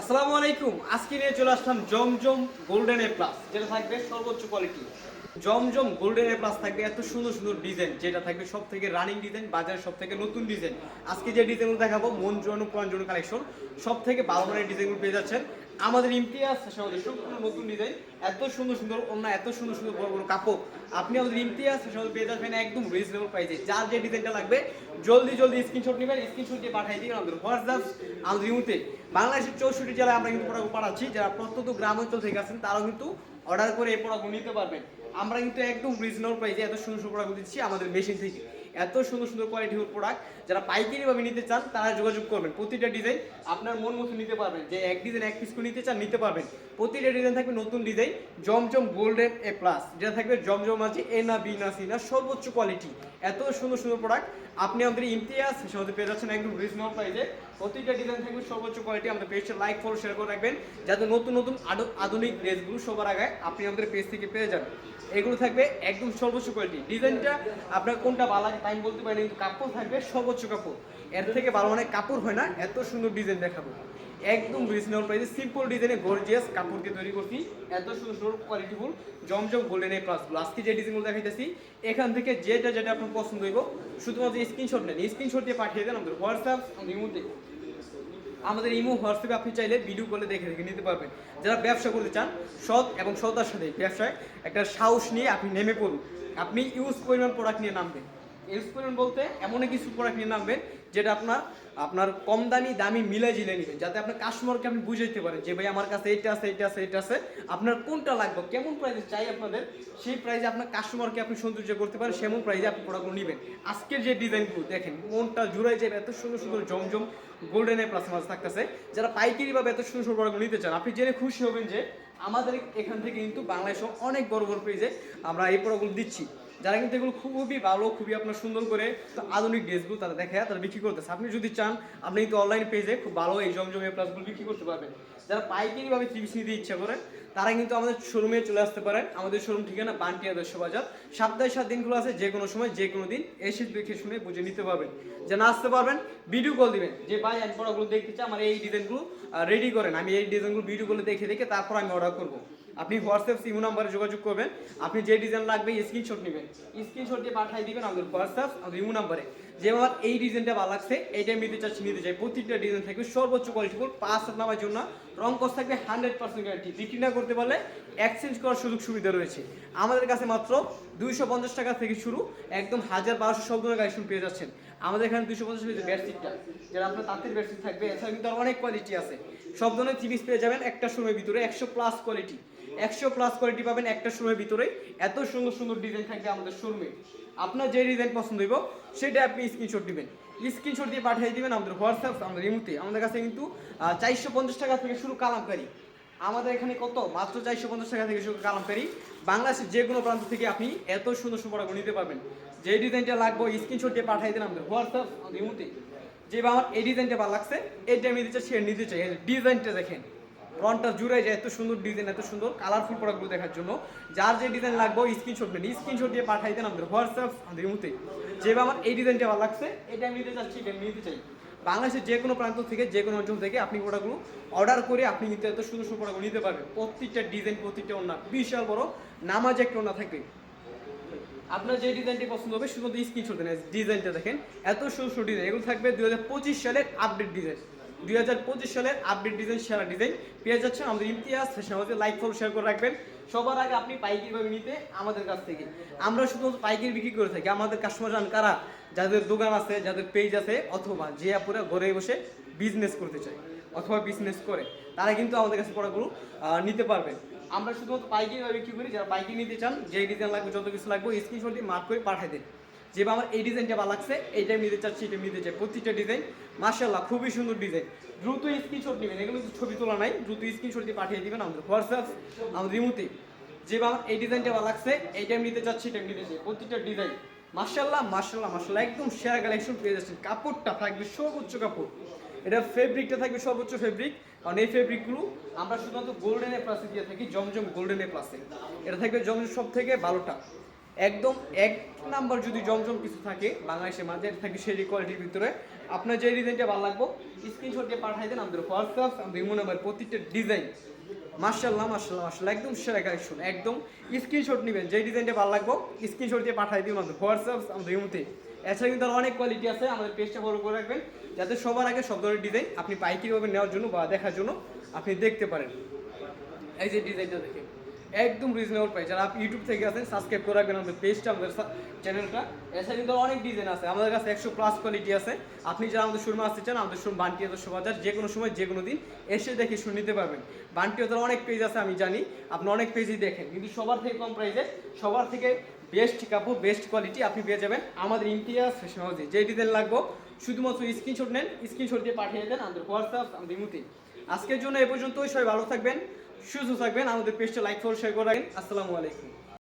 আসসালামু আলাইকুম। আজকে নিয়ে চলে আসলাম জমজম গোল্ডেন এ প্লাস, যেটা থাকবে সর্বোচ্চ quality Zamzam golden A plus থাকবে এত সুন্দর সুন্দর ডিজাইন যেটা থাকবে সব থেকে রানিং ডিজাইন বাজারে সব থেকে নতুন ডিজাইন আজকে যে ডিজাইনগুলো দেখাবো মন জন প্রাণ জন কালেকশন সব থেকে ভালো মানের ডিজাইনগুলো পেয়ে যাচ্ছেন। আমাদের ইমতিয়াজ সমাজের সম্পূর্ণ নতুন ডিজাইন এত সুন্দর সুন্দর অন্য এত সুন্দর সুন্দর বড় বড় কাপড়। আপনি আমাদের ইমতিয়াজ সমাজে পেয়ে যাবেন একদম রিজনেবল প্রাইসে যার যে ডিজাইনটা লাগবে, জলদি জলদি স্ক্রিনশট নেবেন স্ক্রিনশট দিয়ে পাঠিয়ে দিবেন আমাদের হোয়াটসঅ্যাপ আমাদের ইমুতে। বাংলাদেশের চৌষট্টি জেলায় আমরা কিন্তু প্রোডাক্ট পাঠাচ্ছি যারা প্রত্যন্ত গ্রাম অঞ্চল থেকে আছেন, তারাও কিন্তু অর্ডার করে এই প্রোডাক্ট নিতে পারবেন। আমরা কিন্তু একদম রিজনেবল প্রাইসে এত সুন্দর সুন্দর প্রোডাক্ট দিচ্ছি আমাদের মেশিন থেকে। এত সুন্দর সুন্দর কোয়ালিটির প্রোডাক্ট যারা পাইকারি ভাবে নিতে চান, তারা যোগাযোগ করবেন। প্রতিটা ডিজাইন আপনার মন মতো নিতে পারবেন। যে এক ডিজাইন এক পিস করে নিতে চান, নিতে পারবেন। প্রতিটা ডিজাইন থাকবে নতুন design Zamzam golden A plus যেটা থাকবে জমজম আছে এ না বি না সি না, সর্বোচ্চ কোয়ালিটি এত সুন্দর সুন্দর প্রোডাক্ট আপনি আমাদের ইমতিয়াজ সহজে পেয়ে যাচ্ছেন একদম রিজনেবল প্রাইসে প্রতিটা ডিজাইন থাকবে সর্বোচ্চ কোয়ালিটি আমাদের পেজটা লাইক ফলো শেয়ার করে রাখবেন। যাতে নতুন নতুন আধু- আধুনিক ড্রেসগুলো সবার আগে আপনি আমাদের পেজ থেকে পেয়ে যাবেন এগুলো থাকবে একদম সর্বোচ্চ কোয়ালিটি ডিজাইনটা আপনার কোনটা ভালো লাগে তাই আমি বলতে পারি কিন্তু কাপড় থাকবে সর্বোচ্চ কাপড়। এর থেকে ভালো মানে কাপড় হয় না, এত সুন্দর ডিজাইন দেখাবো। একদম রিজনেবল প্রাইসে সিম্পল ডিজাইনে গর্জিয়াস কাপড় দিয়ে তৈরি করছি। এত সুন্দর সুন্দর কোয়ালিটিফুল জমজম গোল্ডেন এই প্লাসগুলো আজকে যে ডিজাইনগুলো দেখাইতেছি, এখান থেকে যেটা যেটা আপনার পছন্দ হইব, শুধুমাত্র স্ক্রিনশট নেন। স্ক্রিনশট দিয়ে পাঠিয়ে দেন আমাদের হোয়াটসঅ্যাপ ইমোতে আমাদের ইমো হোয়াটসঅ্যাপে আপনি চাইলে ভিডিও কলে দেখে দেখে নিতে পারবেন। যারা ব্যবসা করতে চান, সৎ এবং সতার সাথে ব্যবসায় একটা সাহস নিয়ে আপনি নেমে পড়ুন। আপনি ইউজ পরিমাণ প্রোডাক্ট নিয়ে নামবেন। ইউজ পরিমাণ বলতে এমন কিছু প্রোডাক্ট নিয়ে নামবেন, যেটা আপনার আপনার কম দামি দামি মিলে জিলে নেবেন, যাতে আপনার কাস্টমারকে আপনি বুঝাইতে পারেন যে, ভাই, আমার কাছে এটা আছে এটা আছে এটা আছে। আপনার কোনটা লাগবে, কেমন প্রাইসে চাই আপনাদের, সেই প্রাইসে আপনার কাস্টমারকে আপনি সৌন্দর্য করতে পারেন, সেমন প্রাইসে আপনি প্রোডাক্টগুলো নেবেন। আজকের যে ডিজাইনগুলো দেখেন, মনটা জুড়াই যাবে, এত সুন্দর সুন্দর জমজম গোল্ডেন প্লাস মাছ থাকতেছে। যারা পাইকারি ভাবে এত সুন্দর সুন্দর প্রোডাক্ট নিতে চান, আপনি জেনে খুশি হবেন যে, আমাদের এখান থেকে কিন্তু বাংলাদেশে অনেক বড় বড় প্রাইজে আমরা এই প্রোডাক্টগুলো দিচ্ছি। যারা কিন্তু এগুলো খুবই ভালো, খুবই আপনার সুন্দর করে তো আধুনিক ড্রেসগুলো তারা দেখে, তারা বিক্রি করতেছে। আপনি যদি চান, আপনি কিন্তু অনলাইন পেজে খুব ভালো এই জমজমে প্লাসগুলো বিক্রি করতে পারবেন। যারা পাইকারি ভাবে ত্রিশ নিতে ইচ্ছা করেন তারা কিন্তু আমাদের শোরুমে চলে আসতে পারেন আমাদের শোরুম ঠিকানা বান্টি আদর্শ বাজার। সপ্তাহে সাত দিনগুলো আছে, যে কোনো সময়, যে কোনো দিন এসে দেখে শুনে বুঝে নিতে পারবেন। যে না আসতে পারবেন ভিডিও কল দিবেন। যে ভাই, আমি প্রোডাক্টগুলো দেখতে চাই, আমার এই ডিজাইনগুলো রেডি করেন। আমি এই ডিজাইনগুলো ভিডিও কলে দেখে দেখে তারপর আমি অর্ডার করব। আপনি হোয়াটসঅ্যাপ সিমো নাম্বারে যোগাযোগ করবেন। আপনি যে ডিজাইন লাগবে স্ক্রিনশট নেবেন। স্ক্রিনশট দিয়ে পাঠিয়ে দিবেন আমাদের হোয়াটসঅ্যাপ ইমো নাম্বারে। যে আমার এই ডিজাইনটা ভালো লাগছে এইটা আমি নিতে চাচ্ছি, নিতে চাই। প্রতিটা ডিজাইন থাকবে সর্বোচ্চ কোয়ালিটিফুল পাঁচ হাত নামার জন্য। রং কস থাকবে হান্ড্রেড পার্সেন্ট গ্যারান্টি বিক্রি না করতে পারলে এক্সচেঞ্জ করার সুযোগ সুবিধা রয়েছে। আমাদের কাছে মাত্র দুইশো পঞ্চাশ টাকা থেকে শুরু। একদম হাজার বারোশো সব ধরনের কালেকশন পেয়ে যাচ্ছেন। আমাদের এখানে দুইশো পঞ্চাশ টাকা বেডশিটটা যেটা আপনার তাঁতের বেডশিট থাকবে, এছাড়া কিন্তু অনেক কোয়ালিটি আছে। সব ধরনের পিস পেয়ে যাবেন একটা সময়ের ভিতরে, একশো প্লাস কোয়ালিটি একশো প্লাস কোয়ালিটি পাবেন, একটা সময়ের ভিতরে এত সুন্দর সুন্দর ডিজাইন থাকবে আমাদের শোরুমে আপনার যে ডিজাইন পছন্দ হইব, সেটা আপনি স্ক্রিনশট দিবেন। স্ক্রিনশট দিয়ে পাঠিয়ে দিবেন আমাদের হোয়াটসঅ্যাপ আমাদের ইমুতে আমাদের কাছে কিন্তু চারশো পঞ্চাশ টাকা থেকে শুরু কালামকারি। আমাদের এখানে কত? মাত্র চারশো পঞ্চাশ টাকা থেকে শুরু কালামকারি। বাংলাদেশের যে কোনো প্রান্ত থেকে আপনি এত সুন্দর সুন্দর নিতে পারবেন। যে ডিজাইনটা লাগবে স্ক্রিনশট দিয়ে পাঠিয়ে দেন আমাদের হোয়াটসঅ্যাপ ইমুতে যে আমার এই ডিজাইনটা ভালো লাগছে এইটা আমি চাই সে নিতে চাই ডিজাইনটা দেখেন। ফ্রন্টটা জুড়ে যায়, এত সুন্দর ডিজাইন এত সুন্দর কালারফুল প্রোডাক্টগুলো দেখার জন্য। যার যে ডিজাইন লাগবে স্ক্রিনশট নেন। স্ক্রিনশট দিয়ে পাঠাই দেন আমাদের হোয়াটসঅ্যাপ আমাদের ইমুতে। যে বা আমার এই ডিজাইনটা ভালো লাগছে, এটা আমি নিতে চাচ্ছি, এটা নিতে চাই। বাংলাদেশের যে কোনো প্রান্ত থেকে, যে কোনো অঞ্চল থেকে আপনি প্রোডাক্টগুলো অর্ডার করে আপনি কিন্তু এত সুন্দর সুন্দর প্রোডাক্ট নিতে পারবেন। প্রত্যেকটা ডিজাইন প্রত্যেকটা ওনা বিশাল বড়, নামাজ একটা ওনা থাকবে। আপনার যে ডিজাইনটি পছন্দ হবে, শুধুমাত্র স্ক্রিনশট দেন। ডিজাইনটা দেখেন, এত সুন্দর সুন্দর ডিজাইন এগুলো থাকবে দুই হাজার পঁচিশ সালের আপডেট ডিজাইন দুই হাজার পঁচিশ সালের আপডেট ডিজাইন সেরা ডিজাইন পেয়ে যাচ্ছে আমাদের ইমতিয়াজ ফ্যাশন হাউসে লাইক ফলো শেয়ার করে রাখবেন। সবার আগে আপনি পাইকারি ভাবে নিতে আমাদের কাছ থেকে। আমরা শুধুমাত্র পাইকারি বিক্রি করে থাকি। আমাদের কাস্টমার যান কারা? যাদের দোকান আছে যাদের পেজ আছে অথবা যে আপুরা ঘরে বসে বিজনেস করতে চায় অথবা বিজনেস করে তারা কিন্তু আমাদের কাছে আহ, নিতে পারবেন আমরা শুধুমাত্র পাইকারি বিক্রি করি। যারা পাইকারি নিতে চান যে ডিজাইন লাগবে যত কিছু লাগবে স্ক্রিনশট দিয়ে মার্ক করে পাঠিয়ে দেন। যেভাবে আমার এই ডিজাইনটা ভালো লাগছে, এইটা নিতে চাচ্ছি, এটা নিতে চাই। প্রত্যেকটা ডিজাইন মার্শাল্লাহ খুবই সুন্দর ডিজাইন। দ্রুত স্ক্রিনশট নেবেন, এগুলো ছবি তোলা নাই, দ্রুত স্ক্রিনশট দিয়ে পাঠিয়ে দিবেন আমাদের হোয়াটসঅ্যাপ আমাদের রিমুতে যেভাবে আমার এই ডিজাইনটা ভালো লাগছে, এইটা নিতে চাচ্ছি, এটা নিতে চাই। প্রত্যেকটা ডিজাইন মার্শাল্লাহ মার্শাল্লাহ মার্শাল্লাহ একদম সেরা কালেকশন পেয়ে যাচ্ছেন। কাপড়টা থাকবে সর্বোচ্চ কাপড়। এটা ফেব্রিকটা থাকবে সর্বোচ্চ ফেব্রিক কারণ এই ফেব্রিকগুলো আমরা শুধুমাত্র গোল্ডেন এ প্লাসে দিয়ে থাকি, জমজম গোল্ডেন এ। প্লাসে এটা থাকবে জমজম সব থেকে ভালোটা। একদম এক নাম্বার যদি জমজম কিছু থাকে, বাংলাদেশের মাঝে থাকে সেই কোয়ালিটির ভিতরে, আপনার যে ডিজাইনটা ভালো লাগবো স্ক্রিনশট দিয়ে পাঠাই দেন, আমাদের হোয়াটসঅ্যাপ আমাদের ইমো নাম্বার প্রত্যেকটা ডিজাইন মার্শাল্লাহ মার্শাল্লাহ মার্শাল্লাহ একদম সেরা কালেকশন একদম স্ক্রিনশট নেবেন, যে ডিজাইনটা ভালো লাগবো স্ক্রিনশট দিয়ে পাঠাই দিন আমাদের হোয়াটসঅ্যাপ আমাদের ইমোতে। এছাড়া কিন্তু অনেক কোয়ালিটি আছে, আমাদের পেজটা ফলো করে রাখবেন, যাতে সবার আগে সব ধরনের ডিজাইন আপনি পাইকারিভাবে নেওয়ার জন্য বা দেখার জন্য আপনি দেখতে পারেন। এই যে ডিজাইনটা দেখেন। একদম রিজনেবল প্রাইস যারা আপনি ইউটিউব থেকে আছেন সাবস্ক্রাইব করে রাখবেন আমাদের পেজটা আমাদের চ্যানেলটা এছাড়া কিন্তু অনেক ডিজাইন আছে। আমাদের কাছে একশো প্লাস কোয়ালিটি আছে। আপনি যারা আমাদের শোরুমে আসতে চান, আমাদের শোরুম বান্টি আদর্শ বাজার, যে কোনো সময়, যে কোনো দিন এসে দেখে শুনে নিতে পারবেন। বান্টি আদর অনেক পেজ আছে, আমি জানি। আপনি অনেক পেজই দেখেন। কিন্তু সবার থেকে কম প্রাইসে সবার থেকে বেস্ট কাপড় বেস্ট কোয়ালিটি আপনি পেয়ে যাবেন আমাদের ইন্টিরিয়ার ফ্যাশন হাউসে যে ডিজাইন লাগবো, শুধুমাত্র স্ক্রিনশট নেন স্ক্রিনশট দিয়ে পাঠিয়ে দেন আমাদের হোয়াটসঅ্যাপ আমাদের ইমুতে আজকের জন্য এ পর্যন্তই। সবাই ভালো থাকবেন। সুস্থ থাকবেন আমাদের পেজটা লাইক ফলো শেয়ার করে রাখেন আসসালামু আলাইকুম।